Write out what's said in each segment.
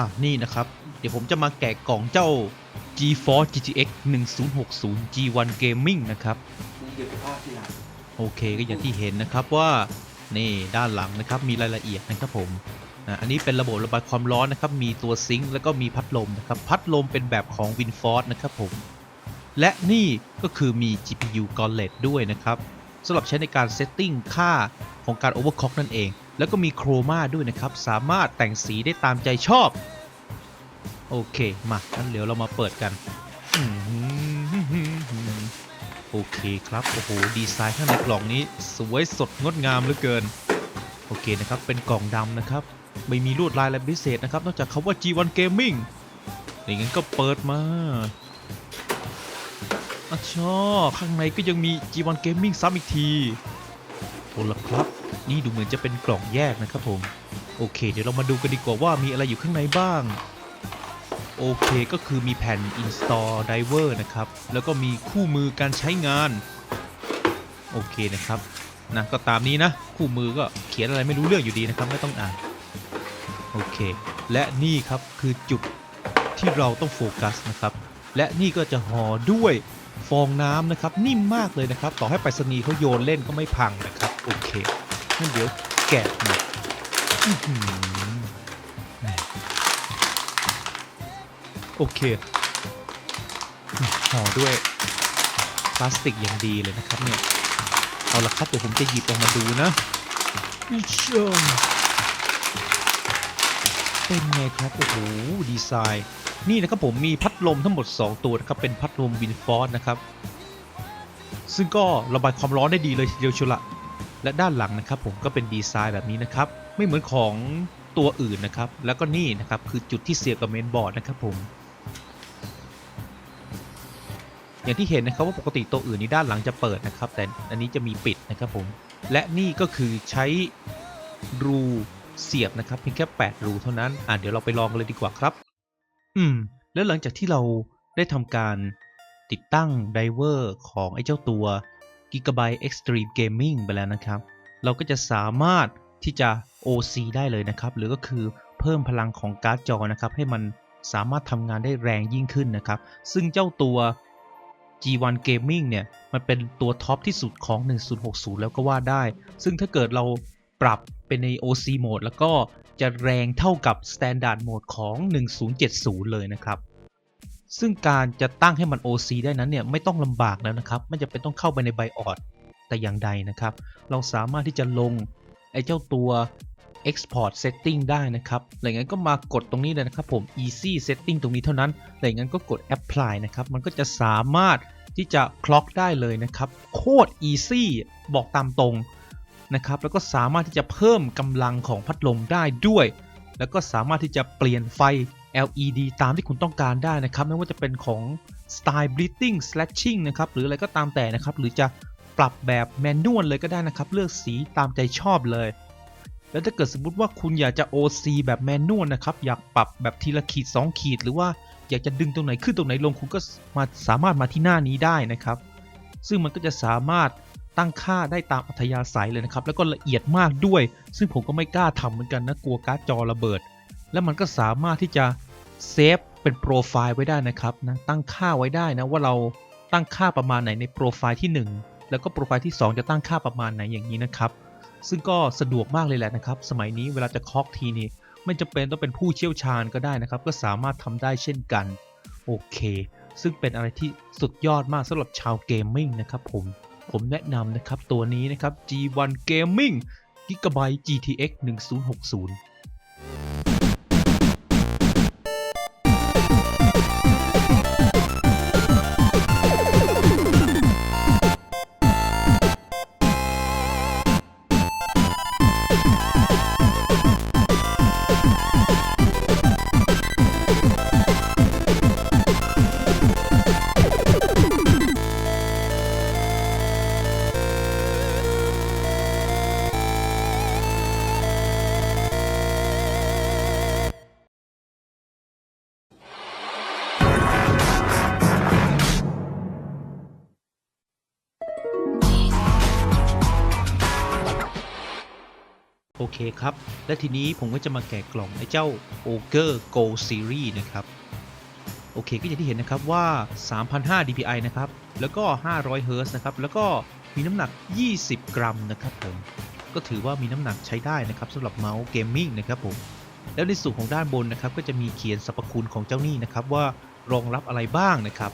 อะนี่นะครับ เดี๋ยวผมจะมาแกะกล่องเจ้า GeForce GTX 1060 G1 Gaming นะครับ นี่คือภาพที่หลังโอเคก็อย่างที่เห็นนะครับว่านี่ด้านหลังนะครับมีรายละเอียดนะครับผมอะอันนี้เป็นระบบระบายความร้อนนะครับ มีตัวซิงค์แล้วก็มีพัดลมนะครับ พัดลมเป็นแบบของ WinForce นะครับผม และนี่ก็คือมี GPU Gauntlet ด้วยนะครับสำหรับใช้ในการเซตติ้งค่าของการ Overclock นั่นเอง แล้วก็มีโครมาด้วยนะครับ สามารถแต่งสีได้ตามใจชอบ โอเค มางั้นเดี๋ยวเรามาเปิดกันโอเคครับ โอ้โห ดีไซน์ข้างในกล่องนี้ สวยสดงดงามเหลือเกิน โอเคนะครับ เป็นกล่องดำนะครับ ไม่มีลวดลายอะไรพิเศษนะครับ นอกจากคาว่า G1 Gaming อย่างงั้นก็เปิดมาอะชอข้างในก็ยังมี G1 Gaming ซ้ำอีกทีโอ้ละครับ นี่ดูเหมือนจะเป็นกล่องแยกนะครับผม โอเค เดี๋ยวเรามาดูกันดีกว่าว่ามีอะไรอยู่ข้างในบ้าง โอเคก็คือมีแผ่น install driver นะครับ แล้วก็มีคู่มือการใช้งาน โอเคนะครับนะก็ตามนี้นะ คู่มือก็เขียนอะไรไม่รู้เรื่องอยู่ดีนะครับ ไม่ต้องอ่าน โอเค และนี่ครับคือจุดที่เราต้องโฟกัสนะครับ และนี่ก็จะห่อด้วยฟองน้ำนะครับ นิ่มมากเลยนะครับ ต่อให้ไปรษณีย์เขาโยนเล่นก็ไม่พังนะครับ โอเค งั้นเดี๋ยวแกะมาอื้อหือแหม่โอเคห่อด้วยพลาสติกอย่างดีเลยนะครับเนี่ย เอาละครับเดี๋ยวผมจะหยิบออกมาดูนะอิชมเป็นไงครับโอ้โหดีไซน์ นี่นะครับผมมีพัดลมทั้งหมด 2 ตัวนะครับ เป็นพัดลมวินฟอร์นะครับ ซึ่งก็ระบายความร้อนได้ดีเลยเดียวชุละ และด้านหลังนะครับผมก็เป็นดีไซน์แบบนี้นะครับ ไม่เหมือนของตัวอื่นนะครับ แล้วก็นี่นะครับคือจุดที่เสียบกับเมนบอร์ดนะครับผมอย่างที่เห็นนะครับว่าปกติตัวอื่นนี้ด้านหลังจะเปิดนะครับ แต่อันนี้จะมีปิดนะครับผมและนี่ก็คือใช้รูเสียบนะครับเพียงแค่ 8 รูเท่านั้นอะเดี๋ยวเราไปลองกันเลยดีกว่าครับ อืม แล้วหลังจากที่เราได้ทำการติดตั้งไดเวอร์ของไอ้เจ้าตัว Gigabyte Extreme Gaming ไปแล้วนะครับ เราก็จะสามารถที่จะ OC ได้เลยนะครับ หรือก็คือเพิ่มพลังของการ์ดจอนะครับ ให้มันสามารถทำงานได้แรงยิ่งขึ้นนะครับ ซึ่งเจ้าตัว G1 Gaming เนี่ย มันเป็นตัวท็อปที่สุดของ 1060 แล้วก็ว่าได้ ซึ่งถ้าเกิดเราปรับเป็นใน OC Mode แล้วก็จะแรงเท่ากับ Standard Mode ของ 1070 เลยนะครับ ซึ่งการจะตั้งให้มัน OC ได้นั้นเนี่ยไม่ต้องลำบากแล้วนะครับไม่จำเป็นต้องเข้าไปใน BIOS แต่อย่างใดนะครับ เราสามารถที่จะลงไอ้เจ้าตัว Export Setting ได้นะครับหลังจากนั้นก็มากดตรงนี้เลยนะครับผม Easy Setting ตรงนี้เท่านั้นหลังจากนั้นก็กด Apply นะครับ มันก็จะสามารถที่จะคล็อกได้เลยนะครับ โคตร Easy บอกตามตรงนะครับ แล้วก็สามารถที่จะเพิ่มกำลังของพัดลมได้ด้วย แล้วก็สามารถที่จะเปลี่ยนไฟ LED ตามที่คุณต้องการได้นะครับ ไม่ว่าจะเป็นของ Style Bleeding Slashing นะครับ หรืออะไรก็ตามแต่นะครับ หรือจะปรับแบบแมนนวลเลยก็ได้นะครับ เลือกสีตามใจชอบเลย แล้วถ้าเกิดสมมติว่าคุณอยากจะ OC แบบแมนนวลนะครับ อยากปรับแบบทีละขีด 2 ขีด หรือว่าอยากจะดึงตรงไหนขึ้นตรงไหนลงคุณก็มาสามารถมาที่หน้านี้ได้นะครับ ซึ่งมันก็จะสามารถตั้งค่าได้ตามอัธยาศัยเลยนะครับ แล้วก็ละเอียดมากด้วย ซึ่งผมก็ไม่กล้าทำเหมือนกันนะกลัวการ์ดจอระเบิด แล้วมันก็สามารถที่จะเซฟเป็นโปรไฟล์ไว้ได้นะครับนะตั้งค่าไว้ได้นะว่าเราตั้งค่าประมาณไหนในโปรไฟล์ที่ 1 แล้วก็โปรไฟล์ที่ 2 จะตั้งค่าประมาณไหนอย่างนี้นะครับ ซึ่งก็สะดวกมากเลยแหละนะครับ สมัยนี้เวลาจะคอกทีนี่ไม่จำเป็นต้องเป็นผู้เชี่ยวชาญก็ได้นะครับ ก็สามารถทำได้เช่นกัน โอเค ซึ่งเป็นอะไรที่สุดยอดมากสำหรับชาวเกมมิ่งนะครับผมผมแนะนำนะครับตัวนี้นะครับ G1 Gaming Gigabyte GTX 1060 โอเคครับ และทีนี้ผมก็จะมาแกะกล่องไอ้เจ้า Ogre Go Series นะครับ โอเคก็อย่างที่เห็นนะครับว่า 3,500 dpi นะครับ แล้วก็ 500 Hz นะครับ แล้วก็มีน้ำหนัก 20 กรัมนะครับผม ก็ถือว่ามีน้ำหนักใช้ได้นะครับสำหรับเมาส์เกมมิ่งนะครับผม แล้วในส่วนของด้านบนนะครับก็จะมีเขียนสรรพคุณของเจ้านี่นะครับว่ารองรับอะไรบ้างนะครับ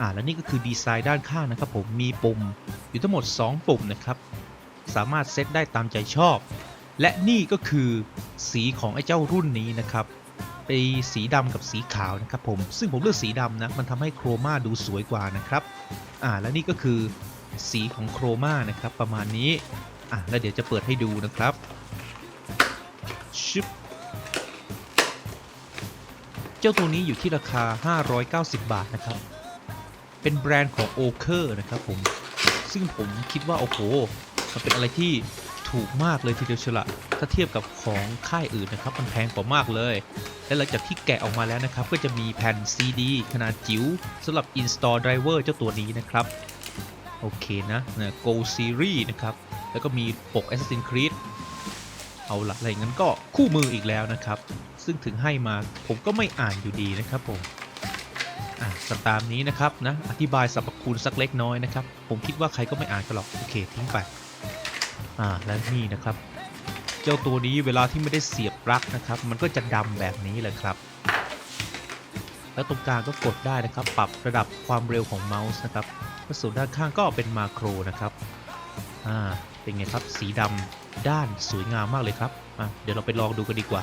อ่าและนี่ก็คือดีไซน์ด้านข้างนะครับผมมีปุ่มอยู่ทั้งหมด 2 ปุ่มนะครับสามารถเซตได้ตามใจชอบ และนี่ก็คือสีของไอ้เจ้ารุ่นนี้นะครับไปสีดำกับสีขาวนะครับผม ซึ่งผมเลือกสีดำนะ มันทำให้โครมาดูสวยกว่านะครับ อ่า และนี่ก็คือสีของโครมานะครับ ประมาณนี้ อะ แล้วเดี๋ยวจะเปิดให้ดูนะครับชึบเจ้าตัวนี้อยู่ที่ราคา 590 บาทนะครับ เป็นแบรนด์ของ o k e r นะครับผม ซึ่งผมคิดว่า โอ้โห มันเป็นอะไรที่ ถูกมากเลยทีเดียวเชยวละถ้าเทียบกับของค่ายอื่นนะครับมันแพงกว่ามากเลย และหลังจากที่แกะออกมาแล้วนะครับ ก็จะมีแผ่น CD ขนาดจิ๋วสำหรับ install driver เจ้าตัวนี้นะครับ โอเคนะนะ Go Series นะครับ แล้วก็มีปก Assassin's Creed เอาละอะไรงั้นก็คู่มืออีกแล้วนะครับ ซึ่งถึงให้มาผมก็ไม่อ่านอยู่ดีนะครับผมอะสตามนี้นะครับนะ อธิบายสรรพคุณสักเล็กน้อยนะครับ ผมคิดว่าใครก็ไม่อ่านกันหรอก โอเค ทิ้งไป อ่าและนี่นะครับ เจ้าตัวนี้เวลาที่ไม่ได้เสียบปลั๊กนะครับ มันก็จะดำแบบนี้เลยครับ แล้วตรงกลางก็กดได้นะครับ ปรับระดับความเร็วของเมาส์นะครับแล้วส่วนด้านข้างก็เป็นมาโครนะครับอ่าเป็นไงครับสีดำด้านสวยงามมากเลยครับอะเดี๋ยวเราไปลองดูกันดีกว่า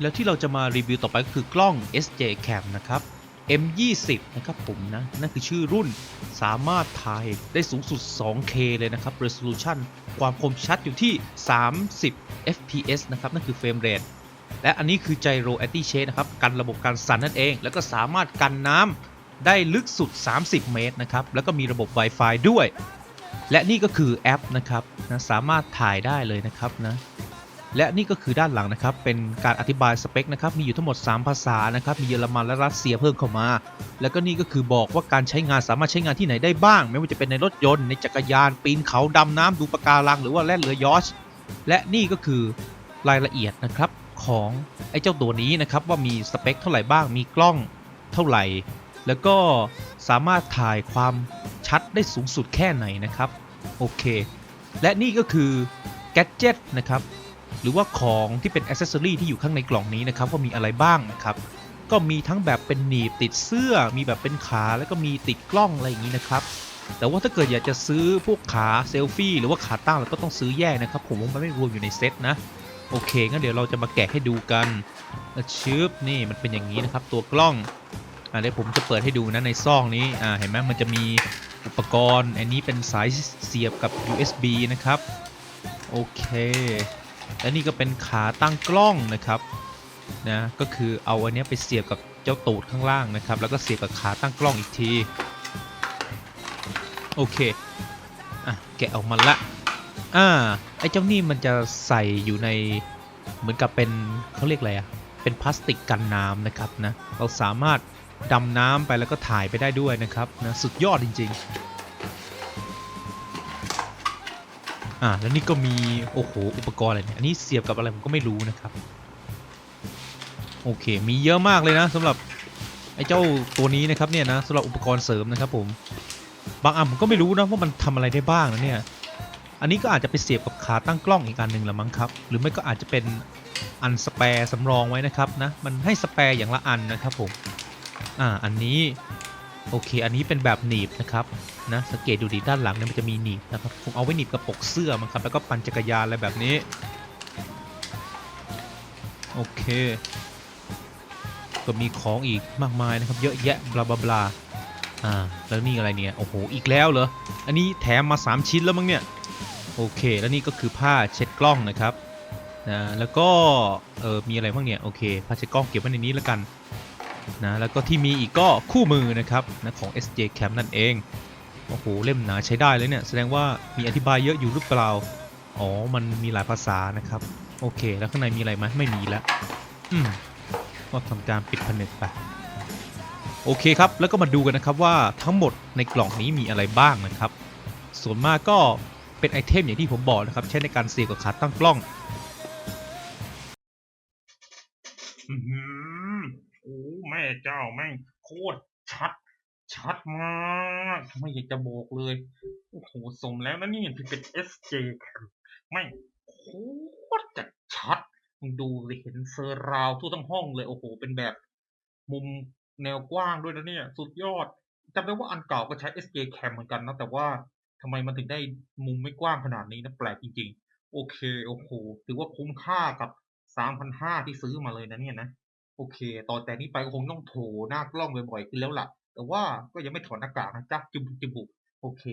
แล้วที่เราจะมารีวิวต่อไปก็คือกล้อง SJ Cam นะครับ M20 นะครับผมนะ นั่นคือชื่อรุ่นสามารถถ่ายได้สูงสุด 2K เลยนะครับ Resolution ความคมชัดอยู่ที่ 30 fps นะครับ นั่นคือเฟรมเรทและอันนี้คือ Gyro Anti Shake นะครับ กันระบบการสั่นนั่นเอง แล้วก็สามารถกันน้ำได้ลึกสุด 30 เมตรนะครับ แล้วก็มีระบบ Wi-Fi ด้วย และนี่ก็คือแอปนะครับนะสามารถถ่ายได้เลยนะครับนะ และนี่ก็คือด้านหลังนะครับ เป็นการอธิบายสเปคนะครับ มีอยู่ทั้งหมด 3 ภาษานะครับ มีเยอรมันและรัสเซียเพิ่มเข้ามา แล้วก็นี่ก็คือบอกว่าการใช้งานสามารถใช้งานที่ไหนได้บ้าง ไม่ว่าจะเป็นในรถยนต์ ในจักรยาน ปีนเขาดำน้ำดูปะการัง หรือว่าแล่นเรือยอชและนี่ก็คือรายละเอียดนะครับของไอ้เจ้าตัวนี้นะครับว่ามีสเปคเท่าไหร่บ้าง มีกล้องเท่าไหร่ แล้วก็สามารถถ่ายความชัดได้สูงสุดแค่ไหนนะครับ โอเค และนี่ก็คือแกดเจิตนะครับ หรือว่าของที่เป็นอ c เซสซอรีที่อยู่ข้างในกล่องนี้นะครับว่ามีอะไรบ้างนะครับ ก็มีทั้งแบบเป็นหนีบติดเสื้อ มีแบบเป็นขาแล้วก็มีติดกล้องอะไรอย่างนี้นะครับ แต่ว่าถ้าเกิดอยากจะซื้อพวกขาเซลฟี่หรือว่าขาตั้งเราก็ต้องซื้อแยกนะครับ ผมว่ามันไม่รวมอยู่ในเซตนะโอเคงั้นเดี๋ยวเราจะมาแกะให้ดูกันชึบนี่มันเป็นอย่างนี้นะครับ ตัวกล้องอ่าเดี๋ยวผมจะเปิดให้ดูนะในซองนี้อ่าเห็นไหมมันจะมีอุปกรณ์ อันนี้เป็นสายเสียบกับ USB นะครับ โอเค และนี่ก็เป็นขาตั้งกล้องนะครับนะก็คือเอาอันนี้ไปเสียบกับเจ้าตูดข้างล่างนะครับ แล้วก็เสียบกับขาตั้งกล้องอีกทีโอเคอะแกะออกมาละอ่าไอ้เจ้านี่มันจะใส่อยู่ในเหมือนกับเป็นเขาเรียกอะไรอะเป็นพลาสติกกันน้ำนะครับนะเราสามารถดำน้ำไปแล้วก็ถ่ายไปได้ด้วยนะครับนะสุดยอดจริง ๆ อ่าแล้วนี่ก็มีโอ้โหอุปกรณ์อะไรเนี่ยอันนี้เสียบกับอะไรผมก็ไม่รู้นะครับ โอเค มีเยอะมากเลยนะสำหรับไอ้เจ้าตัวนี้นะครับเนี่ยนะสำหรับอุปกรณ์เสริมนะครับผมบางอันผมก็ไม่รู้นะว่ามันทำอะไรได้บ้างนะเนี่ยอันนี้ก็อาจจะไปเสียบกับขาตั้งกล้องอีกอันหนึ่งละมั้งครับ หรือไม่ก็อาจจะเป็นอันสแปร์สำรองไว้นะครับนะมันให้สแปร์อย่างละอันนะครับผมอ่าอันนี้ โอเค อันนี้เป็นแบบหนีบนะครับนะสังเกตดูดีด้านหลังเนี่ยมันจะมีหนีบนะครับผมเอาไว้หนีบกับปกเสื้อมันครับแล้วก็ปั่นจักรยานอะไรแบบนี้ โอเค ก็มีของอีกมากมายนะครับ เยอะแยะบลาบลาบลาอ่าแล้วนี่อะไรเนี่ยโอ้โหอีกแล้วเหรออันนี้แถมมา 3 ชิ้นแล้วมั้งเนี่ยโอเค แล้วนี่ก็คือผ้าเช็ดกล้องนะครับนะแล้วก็เออมีอะไรบ้างเนี่ยโอเคผ้าเช็ดกล้องเก็บไว้ในนี้แล้วกัน นะแล้วก็ที่มีอีกก็คู่มือนะครับนะของ SJ Cam นั่นเอง โอ้โห เล่มหนาใช้ได้เลยเนี่ย แสดงว่ามีอธิบายเยอะอยู่หรือเปล่า อ๋อ มันมีหลายภาษานะครับ โอเค แล้วข้างในมีอะไรไหมไม่มีแล้ว อืม ก็ทำการปิดผนึกไป โอเคครับ แล้วก็มาดูกันนะครับว่าทั้งหมดในกล่องนี้มีอะไรบ้างนะครับ ส่วนมากก็เป็นไอเทมอย่างที่ผมบอกนะครับใช้ในการเสียบกับขาตั้งกล้อง อือ โอ้แม่เจ้าแม่งโคตรชัด ชัดมากไม่อยากจะบอกเลย โอ้โหสมแล้วนะนี่ที่เป็น SJ แม่งโคตรจะชัด ดูเลยเห็นเซอร์ราวทั่วทั้งห้องเลยโอ้โห เป็นแบบ มุมแนวกว้างด้วยนะเนี่ย สุดยอดจำได้ว่าอันเก่าก็ใช้ SJ Cam เหมือนกันนะแต่ว่าทำไมมันถึงได้มุมไม่กว้างขนาดนี้นะแปลกจริง ๆ โอเค โอ้โห ถือว่าคุ้มค่ากับ 3,500 ที่ซื้อมาเลยนะเนี่ยนะ โอเค ต่อแต่นี้ไปก็คงต้องโถหน้ากล้องบ่อยๆขึ้นแล้วล่ะ แต่ว่าก็ยังไม่ถอดหน้ากากนะจ๊ะจุบจุบุโอเค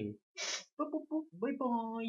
ปุ๊บปุ๊บปุ๊บบ๊ายบาย